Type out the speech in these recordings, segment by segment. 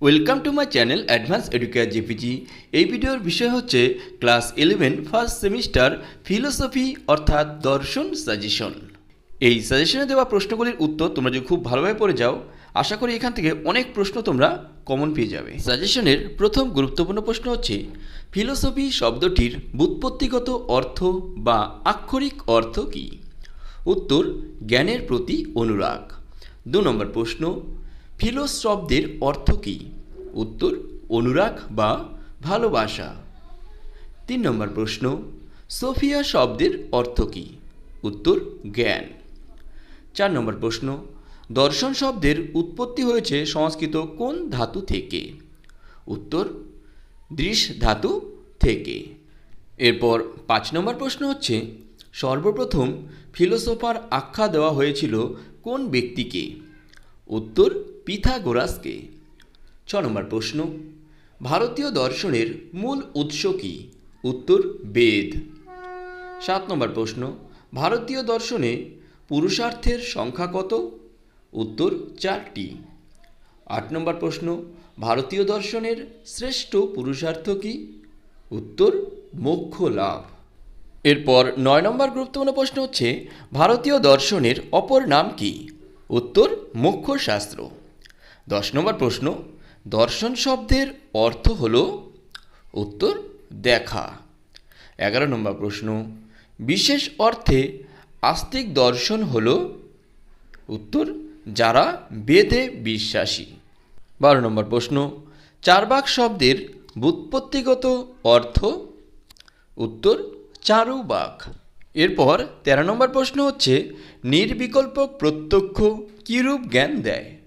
Welcome to my channel advance Educare JPG এই ভিডিওর বিষয় হচ্ছে class eleven first semester philosophy অর্থাৎ দর্শন সাজেশন এই সাজেশনে দেওয়া প্রশ্নগুলির উত্তর তোমরা যদি খুব ভালোভাবে পড়ে যাও, আশা করি এখান থেকে অনেক প্রশ্ন তোমরা কমন পেয়ে যাবে। সাজেশনের প্রথম গুরুত্বপূর্ণ প্রশ্ন হচ্ছে ফিলোসফি শব্দটির ব্যুৎপত্তিগত অর্থ বা আক্ষরিক অর্থ কী? উত্তর, জ্ঞানের প্রতি অনুরাগ। দু নম্বর প্রশ্ন ফিলোস শব্দের অর্থ কী? উত্তর, অনুরাগ বা ভালোবাসা। তিন নম্বর প্রশ্ন, সোফিয়া শব্দের অর্থ কী? উত্তর, জ্ঞান। চার নম্বর প্রশ্ন, দর্শন শব্দের উৎপত্তি হয়েছে সংস্কৃত কোন ধাতু থেকে? উত্তর, দৃশ ধাতু থেকে। এরপর পাঁচ নম্বর প্রশ্ন হচ্ছে, সর্বপ্রথম ফিলোসোফার আখ্যা দেওয়া হয়েছিল কোন ব্যক্তিকে? উত্তর পিথাগোরাসকে। ছ নম্বর প্রশ্ন, ভারতীয় দর্শনের মূল উৎস কী? উত্তর, বেদ। সাত নম্বর প্রশ্ন, ভারতীয় দর্শনে পুরুষার্থের সংখ্যা কত? উত্তর, চারটি। আট নম্বর প্রশ্ন, ভারতীয় দর্শনের শ্রেষ্ঠ পুরুষার্থ কী? উত্তর, মোক্ষ লাভ। এরপর নয় নম্বর গুরুত্বপূর্ণ প্রশ্ন হচ্ছে, ভারতীয় দর্শনের অপর নাম কি? উত্তর মোক্ষ শাস্ত্র দশ নম্বর প্রশ্ন, দর্শন শব্দের অর্থ হল উত্তর, দেখা। এগারো নম্বর প্রশ্ন, বিশেষ অর্থে আস্তিক দর্শন হল উত্তর, যারা বেদে বিশ্বাসী। বারো নম্বর প্রশ্ন, চারবাক শব্দের ব্যুৎপত্তিগত অর্থ উত্তর, চারুবাক। এরপর তেরো নম্বর প্রশ্ন হচ্ছে, নির্বিকল্প প্রত্যক্ষ কীরূপ জ্ঞান দেয়?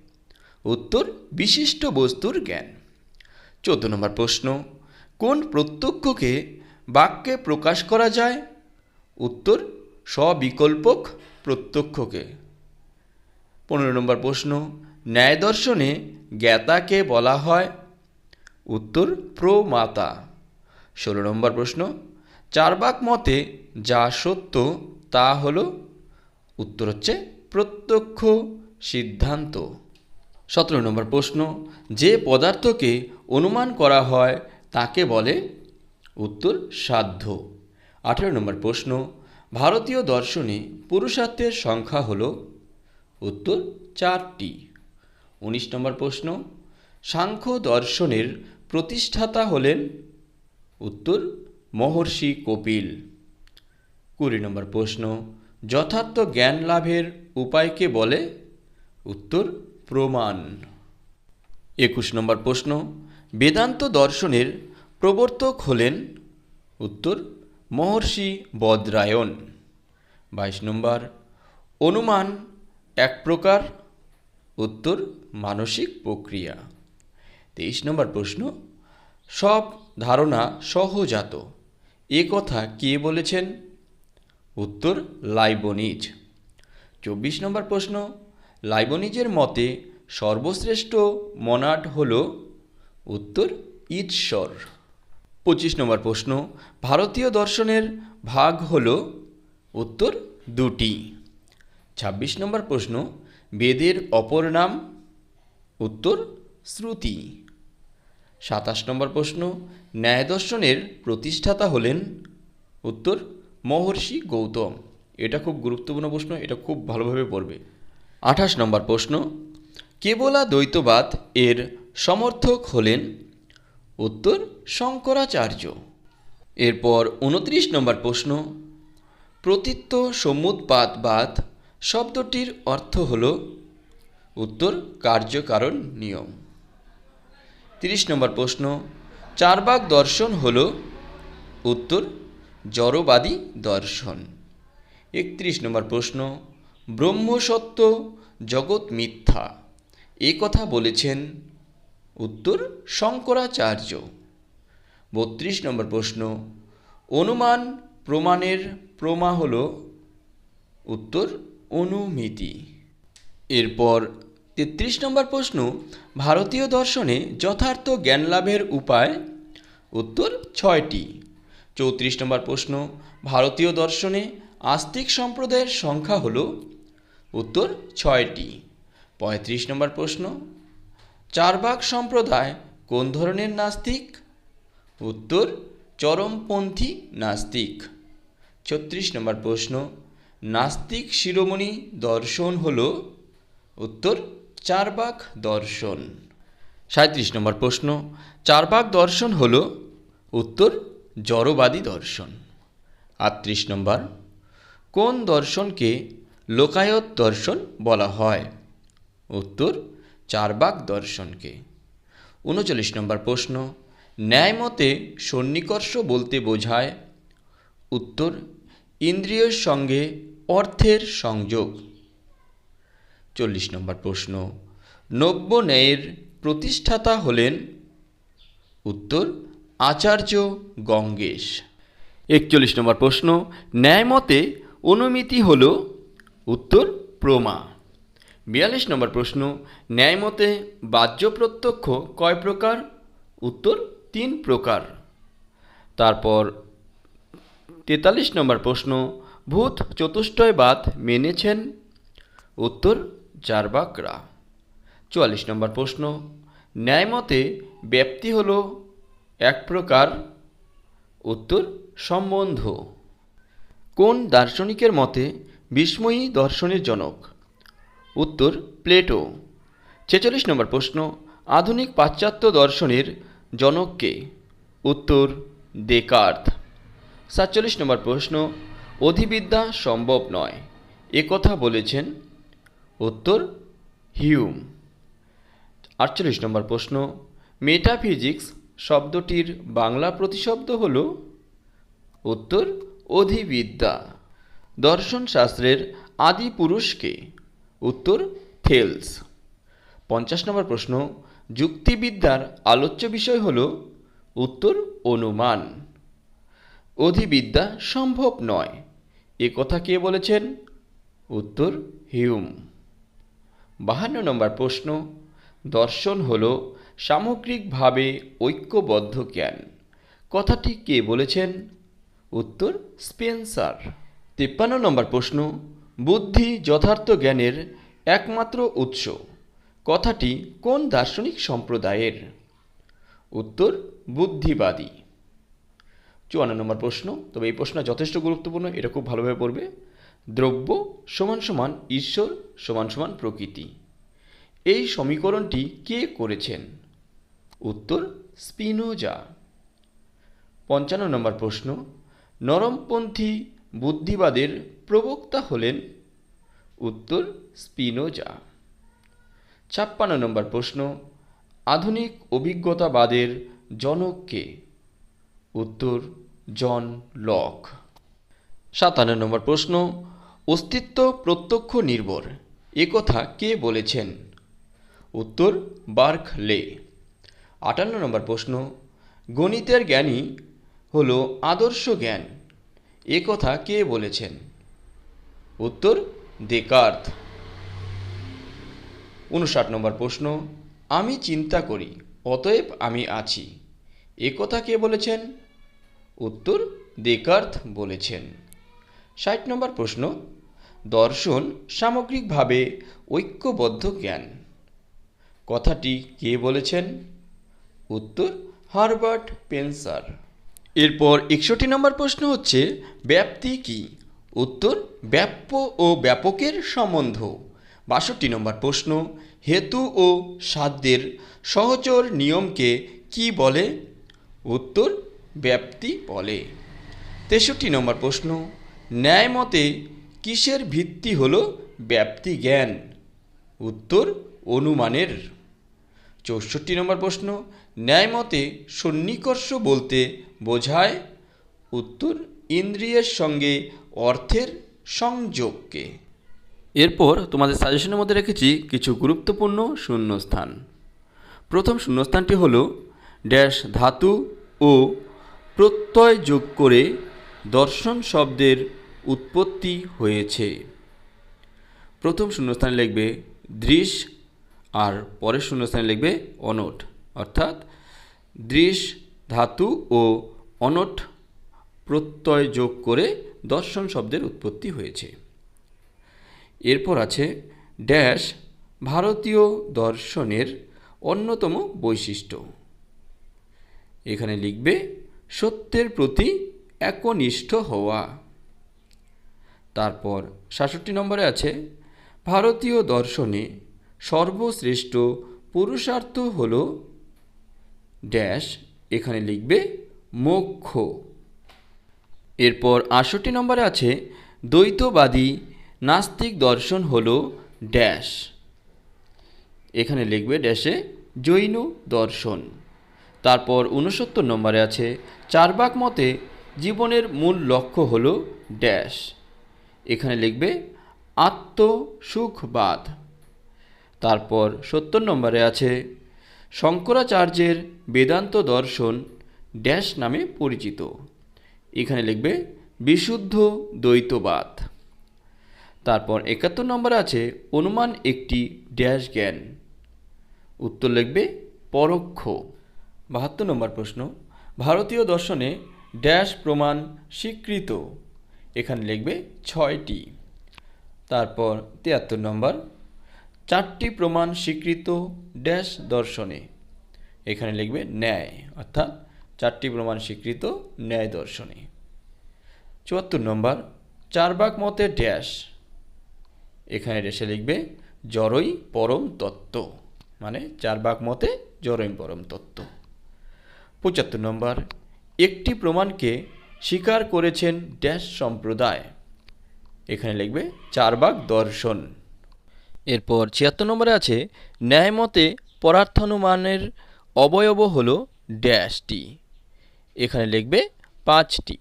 উত্তর, বিশিষ্ট বস্তুর জ্ঞান। চোদ্দ নম্বর প্রশ্ন, কোন প্রত্যক্ষকে বাক্যে প্রকাশ করা যায়? উত্তর সবিকল্পক প্রত্যক্ষকে। পনেরো নম্বর প্রশ্ন, ন্যায় দর্শনে জ্ঞাতাকে বলা হয়? উত্তর, প্রমাতা। ষোলো নম্বর প্রশ্ন, চারবাক মতে যা সত্য তা হল? উত্তর হচ্ছে প্রত্যক্ষ সিদ্ধান্ত। সতেরো নম্বর প্রশ্ন, যে পদার্থকে অনুমান করা হয় তাকে বলে উত্তর সাধ্য। আঠেরো নম্বর প্রশ্ন, ভারতীয় দর্শনে পুরুষার্থের সংখ্যা হল উত্তর চারটি। উনিশ নম্বর প্রশ্ন, সাংখ্য দর্শনের প্রতিষ্ঠাতা হলেন উত্তর মহর্ষি কপিল। কুড়ি নম্বর প্রশ্ন, যথার্থ জ্ঞান লাভের উপায়কে বলে উত্তর প্রমাণ। একুশ নম্বর প্রশ্ন, বেদান্ত দর্শনের প্রবর্তক হলেন উত্তর মহর্ষি বদ্রায়ণ বাইশ নম্বর, অনুমান এক প্রকার, উত্তর মানসিক প্রক্রিয়া। তেইশ নম্বর প্রশ্ন, সব ধারণা সহজাত, এ কথা কে বলেছেন? উত্তর লাইবনিজ। চব্বিশ নম্বর প্রশ্ন লাইবনিজের মতে, সর্বশ্রেষ্ঠ মনাড হল উত্তর ঈশ্বর পঁচিশ নম্বর প্রশ্ন, ভারতীয় দর্শনের ভাগ হল উত্তর দুটি। ছাব্বিশ নম্বর প্রশ্ন, বেদের অপর নাম উত্তর শ্রুতি। সাতাশ নম্বর প্রশ্ন, ন্যায় দর্শনের প্রতিষ্ঠাতা হলেন উত্তর মহর্ষি গৌতম। এটা খুব গুরুত্বপূর্ণ প্রশ্ন, এটা খুব ভালোভাবে পড়বে। আঠাশ নম্বর প্রশ্ন, কেবলা দ্বৈতবাদ এর সমর্থক হলেন উত্তর শঙ্করাচার্য। এরপর উনত্রিশ নম্বর প্রশ্ন, প্রতীত্ব সমুৎপাদবাদ শব্দটির অর্থ হল উত্তর কার্যকারণ নিয়ম। তিরিশ নম্বর প্রশ্ন, চারবাক দর্শন হল উত্তর জড়বাদী দর্শন। একত্রিশ নম্বর প্রশ্ন ব্রহ্মসত্য জগৎ মিথ্যা। এ কথা বলেছেন উত্তর শঙ্করাচার্য। বত্রিশ নম্বর প্রশ্ন, অনুমান প্রমাণের প্রমা হল উত্তর অনুমিতি। এরপর তেত্রিশ নম্বর প্রশ্ন, ভারতীয় দর্শনে যথার্থ জ্ঞান লাভের উপায়? উত্তর ছয়টি। চৌত্রিশ নম্বর প্রশ্ন, ভারতীয় দর্শনে আস্তিক সম্প্রদায়ের সংখ্যা হল উত্তর ছয়টি। পঁয়ত্রিশ নম্বর প্রশ্ন চারবাক সম্প্রদায় কোন ধরনের নাস্তিক? উত্তর, চরমপন্থী নাস্তিক। ছত্রিশ নম্বর প্রশ্ন, নাস্তিক শিরোমণি দর্শন হল? উত্তর চারবাক দর্শন। সাঁত্রিশ নম্বর প্রশ্ন চারবাক দর্শন হল? উত্তর, জড়বাদী দর্শন। আটত্রিশ নম্বর, কোন দর্শনকে লোকায়ত দর্শন বলা হয়। উত্তর চারবাক দর্শনকে। উনচল্লিশ নম্বর প্রশ্ন, ন্যায়মতে সন্নিকর্ষ বলতে বোঝায়? উত্তর, ইন্দ্রিয়ের সঙ্গে অর্থের সংযোগ। চল্লিশ নম্বর প্রশ্ন, নব্য ন্যায়ের প্রতিষ্ঠাতা হলেন? উত্তর, আচার্য গঙ্গেশ। একচল্লিশ নম্বর প্রশ্ন, ন্যায়মতে অনুমিতি হল উত্তর, প্রমা। বিয়াল্লিশ নম্বর প্রশ্ন, ন্যায়মতে বাহ্য প্রত্যক্ষ কয় প্রকার? উত্তর, তিন প্রকার। তারপর তেতাল্লিশ নম্বর প্রশ্ন, ভূত চতুষ্টয় চতুষ্টয়বাদ মেনেছেন? উত্তর, চারবাকরা। চুয়াল্লিশ নম্বর প্রশ্ন, ন্যায়মতে ব্যাপ্তি হল এক প্রকার? উত্তর, সম্বন্ধ। কোন দার্শনিকের মতে বিস্ময়ী দর্শনের জনক। উত্তর, প্লেটো। ছেচল্লিশ নম্বর প্রশ্ন, আধুনিক পাশ্চাত্য দর্শনের জনককে উত্তর দেকার্থ সাতচল্লিশ নম্বর প্রশ্ন, অধিবিদ্যা সম্ভব নয়। এ কথা বলেছেন, উত্তর, হিউম। আটচল্লিশ নম্বর প্রশ্ন, মেটাফিজিক্স শব্দটির বাংলা প্রতিশব্দ হল, উত্তর, অধিবিদ্যা। দর্শন শাস্ত্রের আদি পুরুষকে? উত্তর, থেলস। পঞ্চাশ নম্বর প্রশ্ন, যুক্তিবিদ্যার আলোচ্য বিষয় হল, উত্তর, অনুমান। অধিবিদ্যা সম্ভব নয়। এ কথা কে বলেছেন? উত্তর, হিউম। বাহান্ন নম্বর প্রশ্ন, দর্শন হল সামগ্রিকভাবে ঐক্যবদ্ধ জ্ঞান। কথাটি কে বলেছেন? উত্তর, স্পেন্সার। তিপ্পান্ন নম্বর প্রশ্ন, বুদ্ধি যথার্থ জ্ঞানের একমাত্র উৎস। কথাটি কোন দার্শনিক সম্প্রদায়ের? উত্তর, বুদ্ধিবাদী। চুয়ান্ন নম্বর প্রশ্ন, তবে এই প্রশ্ন যথেষ্ট গুরুত্বপূর্ণ, এটা খুব ভালোভাবে পড়বে। দ্রব্য সমান সমান ঈশ্বর সমান সমান প্রকৃতি। এই সমীকরণটি কে করেছেন? উত্তর, স্পিনোজা। পঞ্চান্ন নম্বর প্রশ্ন, নরমপন্থী বুদ্ধিবাদের প্রবক্তা হলেন উত্তর স্পিনোজা। ছাপ্পান্ন নম্বর প্রশ্ন, আধুনিক অভিজ্ঞতাবাদের জনককে উত্তর, জন লক। সাতান্ন নম্বর প্রশ্ন, অস্তিত্ব প্রত্যক্ষ নির্ভর কথা কে বলেছেন? উত্তর, বার্ক লে। আটান্ন নম্বর প্রশ্ন, গণিতের জ্ঞানী হল আদর্শ জ্ঞান এ কথা কে বলেছেন? উত্তর দেকার্থ উনষাট নম্বর প্রশ্ন, আমি চিন্তা করি, অতএব আমি আছি। এ কথা কে বলেছেন? উত্তর দেকার্থ বলেছেন। ষাট নম্বর প্রশ্ন, দর্শন সামগ্রিকভাবে ঐক্যবদ্ধ জ্ঞান। কথাটি কে বলেছেন? উত্তর, হারবার্ট পেন্সার এরপর একষট্টি নম্বর প্রশ্ন হচ্ছে, ব্যাপ্তি কি? উত্তর, ব্যাপ্য ও ব্যাপকের সম্বন্ধ। বাষট্টি নম্বর প্রশ্ন, হেতু ও সাধ্যের সহচর নিয়মকে কি বলে? উত্তর, ব্যাপ্তি বলে। তেষট্টি নম্বর প্রশ্ন, ন্যায় মতে কিসের ভিত্তি হল ব্যাপ্তি জ্ঞান? উত্তর, অনুমানের। চৌষট্টি নম্বর প্রশ্ন ন্যায়মতে সন্নিকর্ষ বলতে বোঝায় উত্তর ইন্দ্রিয়ের সঙ্গে অর্থের সংযোগকে। এরপর তোমাদের সাজেশনের মধ্যে রেখেছি কিছু গুরুত্বপূর্ণ শূন্যস্থান। প্রথম শূন্যস্থানটি হল ড্যাশ ধাতু ও প্রত্যয় যোগ করে দর্শন শব্দের উৎপত্তি হয়েছে। প্রথম শূন্যস্থানে লিখবে দৃশ আর পরের শূন্যস্থানে লিখবে অনট, অর্থাৎ দৃশ ধাতু ও অনট প্রত্যয় যোগ করে দর্শন শব্দের উৎপত্তি হয়েছে। এরপর আছে ড্যাশ, ভারতীয় দর্শনের অন্যতম বৈশিষ্ট্য। এখানে লিখবে, সত্যের প্রতি একনিষ্ঠ হওয়া। তারপর সাতষট্টি নম্বরে আছে, ভারতীয় দর্শনে সর্বশ্রেষ্ঠ পুরুষার্থ হল ড্যাশ এখানে লিখবে মোক্ষ। এরপর আটষট্টি নম্বরে আছে, দ্বৈতবাদী নাস্তিক দর্শন হল ড্যাশ। এখানে লিখবে ড্যাশে জৈন দর্শন। তারপর উনসত্তর নম্বরে আছে, চারবাক মতে জীবনের মূল লক্ষ্য হল ড্যাশ। এখানে লিখবে আত্মসুখবাদ। তারপর সত্তর নম্বরে আছে শঙ্করাচার্যের বেদান্ত দর্শন ড্যাশ নামে পরিচিত। এখানে লিখবে, বিশুদ্ধ দ্বৈতবাদ। তারপর একাত্তর নম্বর আছে, অনুমান একটি ড্যাশ জ্ঞান। উত্তর লিখবে, পরোক্ষ। বাহাত্তর নম্বর প্রশ্ন, ভারতীয় দর্শনে ড্যাশ প্রমাণ স্বীকৃত। এখানে লিখবে, ছয়টি। তারপর তিয়াত্তর নম্বর চারটি প্রমাণ স্বীকৃত ড্যাশ দর্শনে। এখানে লিখবে ন্যায়, অর্থাৎ চারটি প্রমাণ স্বীকৃত ন্যায় দর্শনে। চুয়াত্তর নম্বর, চারবাক মতে ড্যাশ। এখানে রেসে লিখবে জড়ই পরম তত্ত্ব মানে চারবাক মতে জড়ই পরম তত্ত্ব। পঁচাত্তর নম্বর, একটি প্রমাণকে স্বীকার করেছেন ড্যাশ সম্প্রদায়। এখানে লিখবে চারবাক দর্শন। এরপর ছিয়াত্তর নম্বরে আছে, ন্যায়মতে পরার্থানুমানের অবয়ব হল ড্যাশটি। এখানে লিখবে পাঁচটি।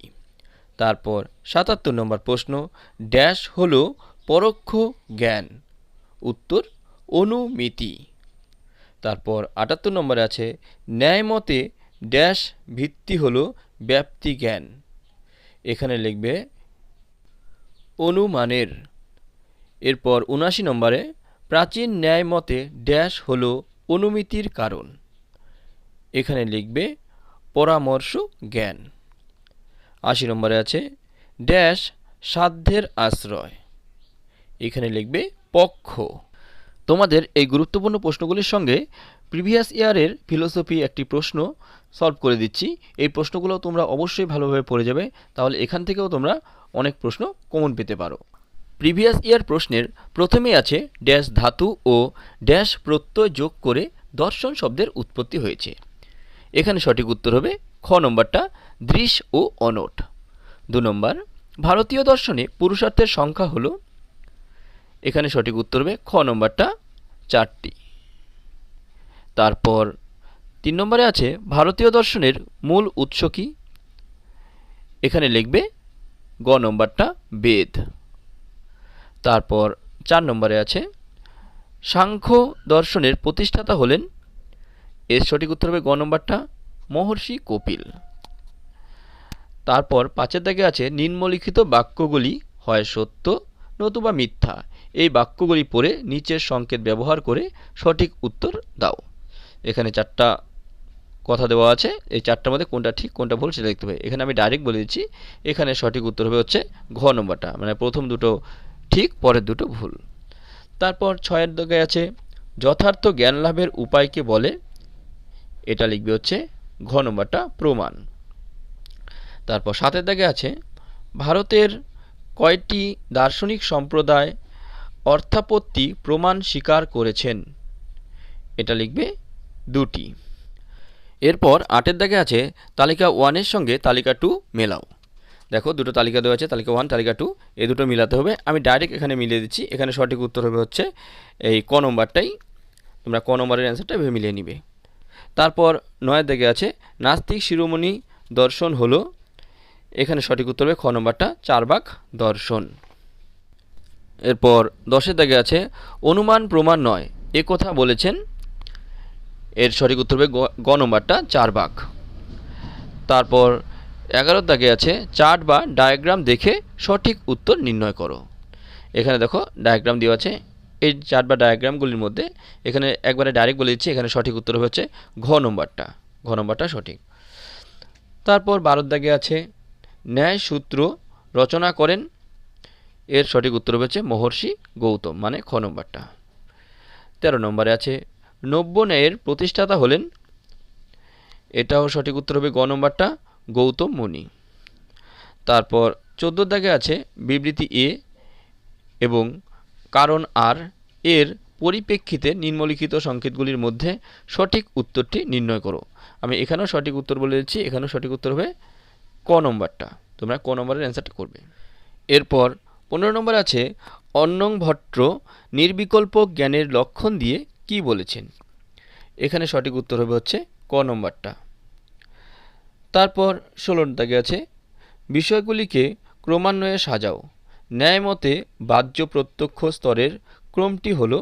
তারপর সাতাত্তর নম্বর প্রশ্ন, ড্যাশ হল পরোক্ষ জ্ঞান। উত্তর, অনুমিতি। তারপর আটাত্তর নম্বরে আছে, ন্যায়মতে ড্যাশ ভিত্তি হল ব্যাপ্তি জ্ঞান। এখানে লিখবে অনুমানের। এরপর উনাশি নম্বরে, প্রাচীন ন্যায় মতে ড্যাশ হল অনুমিতির কারণ। এখানে লিখবে, পরামর্শ জ্ঞান। আশি নম্বরে আছে, ড্যাশ সাধ্যের আশ্রয়। এখানে লিখবে, পক্ষ। তোমাদের এই গুরুত্বপূর্ণ প্রশ্নগুলির সঙ্গে প্রিভিয়াস ইয়ারের ফিলোসফি একটি প্রশ্ন সলভ করে দিচ্ছি। এই প্রশ্নগুলো তোমরা অবশ্যই ভালোভাবে পড়ে যাবে, তাহলে এখান থেকেও তোমরা অনেক প্রশ্ন কমন পেতে পারো। প্রিভিয়াস ইয়ার প্রশ্নের প্রথমে আছে ড্যাশ ধাতু ও ড্যাশ প্রত্যয় যোগ করে দর্শন শব্দের উৎপত্তি হয়েছে। এখানে সঠিক উত্তর হবে খ নম্বরটা, দৃশ ও অনট। দু নম্বর, ভারতীয় দর্শনে পুরুষার্থের সংখ্যা হলো, এখানে সঠিক উত্তর হবে খ নম্বরটা, চারটি। তারপর তিন নম্বরে আছে ভারতীয় দর্শনের মূল উৎস কি? এখানে লিখবে গ নম্বরটা, বেদ। তারপর চার নম্বরে আছে, সাংখ্য দর্শনের প্রতিষ্ঠাতা হলেন, এর সঠিক উত্তর হবে গ নম্বরটা, মহর্ষি কপিল। তারপর পাঁচের দাগে আছে, নিম্নলিখিত বাক্যগুলি হয় সত্য নতুবা মিথ্যা। এই বাক্যগুলি পড়ে নিচের সংকেত ব্যবহার করে সঠিক উত্তর দাও। এখানে চারটা কথা দেওয়া আছে, এই চারটার মধ্যে কোনটা ঠিক, কোনটা ভুল সেটা দেখতে হবে। এখানে আমি ডাইরেক্ট বলে দিচ্ছি, এখানে সঠিক উত্তর হবে হচ্ছে ঘ নম্বরটা। মানে প্রথম দুটো ঠিক পরের দুটো ভুল। তারপর ছয়ের দাগে আছে, যথার্থ জ্ঞান লাভের উপায়কে বলে? এটা লিখবে হচ্ছে ঘ নম্বরটা প্রমাণ। তারপর সাতের দাগে আছে, ভারতের কয়টি দার্শনিক সম্প্রদায় অর্থাপত্তি প্রমাণ স্বীকার করেছেন? এটা লিখবে দুটি। এরপর আটের দাগে আছে, তালিকা ওয়ানের সঙ্গে তালিকা টু মেলাও। দেখো, দুটো তালিকা দেওয়া আছে, তালিকা ওয়ান তালিকা টু এই দুটো মিলাতে হবে। আমি ডাইরেক্ট এখানে মিলিয়ে দিচ্ছি। এখানে সঠিক উত্তর হবে হচ্ছে, এই ক নম্বরটাই। তোমরা ক নম্বরের অ্যান্সারটা ভেবে মিলিয়ে নিবে। তারপর নয়ের দিকে আছে, নাস্তিক শিরোমণি দর্শন হলো। এখানে সঠিক উত্তর হবে খ নম্বরটা চারবাক দর্শন। এরপর দশের দাগে আছে, অনুমান প্রমাণ নয়, এ কথা বলেছেন। এর সঠিক উত্তর হবে গ- গ নম্বরটা চারবাক তারপর এগারোর দাগে আছে চার্ট বা ডায়াগ্রাম দেখে সঠিক উত্তর নির্ণয় করো। এখানে দেখো, ডায়াগ্রাম দেওয়া আছে। এই চার্ট বা ডায়াগ্রামগুলির মধ্যে এখানে একবারে ডাইরেক্ট বলে দিচ্ছি, এখানে সঠিক উত্তর হচ্ছে ঘ নম্বরটা। ঘ নম্বরটা সঠিক। তারপর বারোর দাগে আছে, ন্যায় সূত্র রচনা করেন। এর সঠিক উত্তর হচ্ছে মহর্ষি গৌতম মানে খ নম্বরটা। তেরো নম্বরে আছে, নব্য ন্যায়ের প্রতিষ্ঠাতা হলেন। এটাও সঠিক উত্তর হবে গ নম্বরটা। গৌতম মুনি। তারপর চোদ্দ দাগে আছে বিবৃতি এ এবং কারণ আর এর পরিপ্রেক্ষিতে নিম্নলিখিত সংকেতগুলির মধ্যে সঠিক উত্তরটি নির্ণয় করো। আমি এখানেও সঠিক উত্তর বলে দিচ্ছি, এখানেও সঠিক উত্তর হবে ক নম্বরটা। তোমরা ক নম্বরের অ্যান্সারটা করবে। এরপর পনেরো নম্বর আছে, অন্নং ভট্ট নির্বিকল্প জ্ঞানের লক্ষণ দিয়ে কি বলেছেন? এখানে সঠিক উত্তর হবে হচ্ছে ক নম্বরটা। তারপর ষোলো দাগে আছে, বিষয়গুলিকে ক্রমান্বয়ে সাজাও। ন্যায়মতে বাহ্য প্রত্যক্ষ স্তরের ক্রমটি হলো,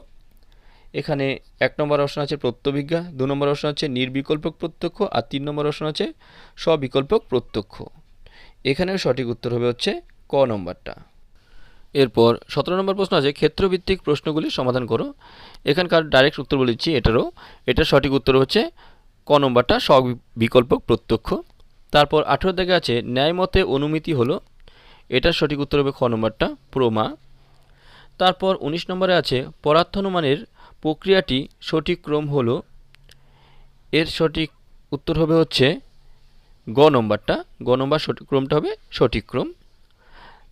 এখানে এক নম্বর অপশন আছে প্রত্যবিজ্ঞা, দু নম্বর অপশন আছে নির্বিকল্পক প্রত্যক্ষ, আর তিন নম্বর অপশন আছে স্ববিকল্পক প্রত্যক্ষ। এখানেও সঠিক উত্তর হবে হচ্ছে ক নম্বরটা। এরপর সতেরো নম্বর প্রশ্ন আছে, ক্ষেত্রভিত্তিক প্রশ্নগুলি সমাধান করো। এখানকার ডাইরেক্ট উত্তর বলে দিচ্ছি, এটারও, এটার সঠিক উত্তর হচ্ছে ক নম্বরটা স্ববিকল্পক প্রত্যক্ষ। তারপর আঠেরো থেকে আছে, ন্যায়মতে অনুমিতি হলো, এটার সঠিক উত্তর হবে খ নম্বরটা, প্রমা। তারপর উনিশ নম্বরে আছে, পরার্থনুমানের প্রক্রিয়াটি সঠিক ক্রম হলো, এর সঠিক উত্তর হবে হচ্ছে গ নম্বরটা, গ নম্বর সঠিক ক্রমটা হবে সঠিক ক্রম।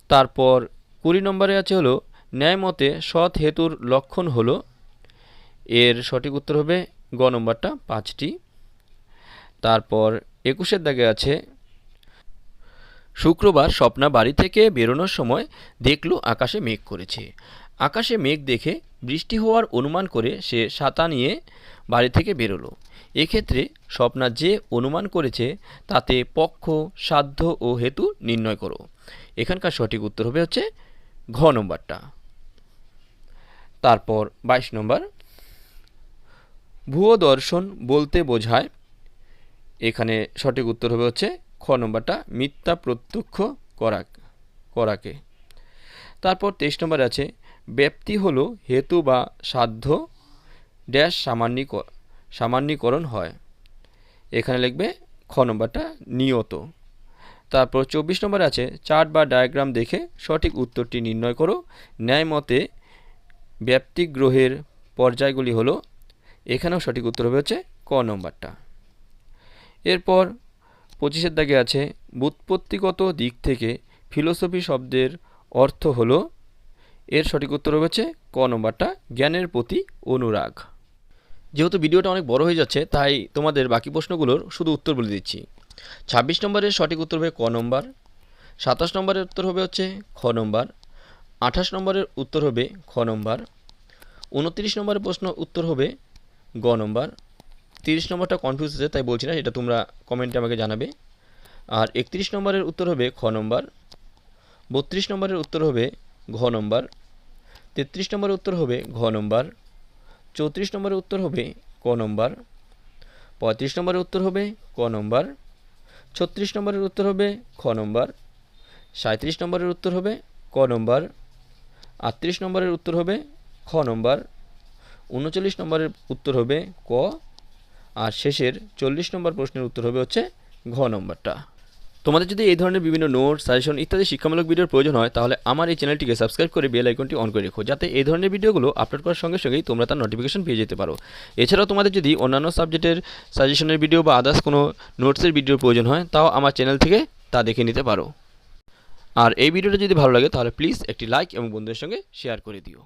তারপর কুড়ি নম্বরে আছে হলো, ন্যায়মতে সৎ হেতুর লক্ষণ হলো, এর সঠিক উত্তর হবে গ নম্বরটা, পাঁচটি। তারপর একুশের দাগে আছে, শুক্রবার স্বপ্না বাড়ি থেকে বেরোনোর সময় দেখল আকাশে মেঘ করেছে। আকাশে মেঘ দেখে বৃষ্টি হওয়ার অনুমান করে সে ছাতা নিয়ে বাড়ি থেকে বেরোলো। এক্ষেত্রে স্বপ্না যে অনুমান করেছে, তাতে পক্ষ, সাধ্য ও হেতু নির্ণয় করো। এখানকার সঠিক উত্তর হবে হচ্ছে ঘ নম্বরটা। তারপর বাইশ নম্বর। ভুয়ো দর্শন বলতে বোঝায় এখানে সঠিক উত্তর হবে হচ্ছে খ নম্বরটা, মিথ্যা প্রত্যক্ষ করা, করাকে। তারপর তেইশ নম্বর আছে, ব্যক্তি হলো হেতু বা সাধ্য ড্যাশ সামান্যিক, সামান্যীকরণ হয়। এখানে লিখবে খ নম্বরটা, নিয়ত। তারপর চব্বিশ নম্বর আছে, চার্ট বা ডায়াগ্রাম দেখে সঠিক উত্তরটি নির্ণয় করো। ন্যায় মতে ব্যাপ্তিগ্রহের পর্যায়গুলি হলো, এখানেও সঠিক উত্তর হবে হচ্ছে ক নম্বরটা। এরপর পঁচিশের দাগে আছে, বুৎপত্তিগত দিক থেকে ফিলোসফি শব্দের অর্থ হলো এর সঠিক উত্তর হচ্ছে ক নম্বরটা, জ্ঞানের প্রতি অনুরাগ যেহেতু ভিডিওটা অনেক বড় হয়ে যাচ্ছে, তাই তোমাদের বাকি প্রশ্নগুলোর শুধু উত্তর বলে দিচ্ছি। ছাব্বিশ নম্বরের সঠিক উত্তর হবে ক নম্বর, সাতাশ নম্বরের উত্তর হবে হচ্ছে খ নম্বর, আঠাশ নম্বরের উত্তর হবে খ নম্বর, উনত্রিশ নম্বরের প্রশ্ন উত্তর হবে গ নম্বর তিরিশ নম্বরটা কনফিউজ আছে তাই বলছি না এটা তোমরা কমেন্টে আমাকে জানাবে। আর একত্রিশ নম্বরের উত্তর হবে খ নম্বর, বত্রিশ নম্বরের উত্তর হবে ঘ নম্বর, তেত্রিশ নম্বরের উত্তর হবে ঘ নম্বর, চৌত্রিশ নম্বরের উত্তর হবে ক নম্বর, পঁয়ত্রিশ নম্বরের উত্তর হবে ক নম্বর, ছত্রিশ নম্বরের উত্তর হবে খ নম্বর সাঁত্রিশ নম্বরের উত্তর হবে ক নম্বর, আটত্রিশ নম্বরের উত্তর হবে খ নম্বর, উনচল্লিশ নম্বরের উত্তর হবে ক আর শেষের চল্লিশ নম্বর প্রশ্নের উত্তর হবে হচ্ছে ঘ নম্বরটা। তোমাদের যদি এই ধরনের বিভিন্ন নোট সাজেশন ইত্যাদি শিক্ষামূলক ভিডিওর প্রয়োজন হয়, তাহলে আমার এই চ্যানেলটিকে সাবস্ক্রাইব করে বেল আইকনটি অন করে রেখো, যাতে এই ধরনের ভিডিওগুলো আপলোড করার সঙ্গে সঙ্গেই তোমরা তার নোটিফিকেশন পেয়ে যেতে পারো। এছাড়াও তোমাদের যদি অন্যান্য সাবজেক্টের সাজেশনের ভিডিও বা আদার্স কোনো নোটসের ভিডিওর প্রয়োজন হয়, তাও আমার চ্যানেল থেকে তা দেখে নিতে পারো। আর এই ভিডিওটা যদি ভালো লাগে, তাহলে প্লিজ একটি লাইক এবং বন্ধুদের সঙ্গে শেয়ার করে দিও।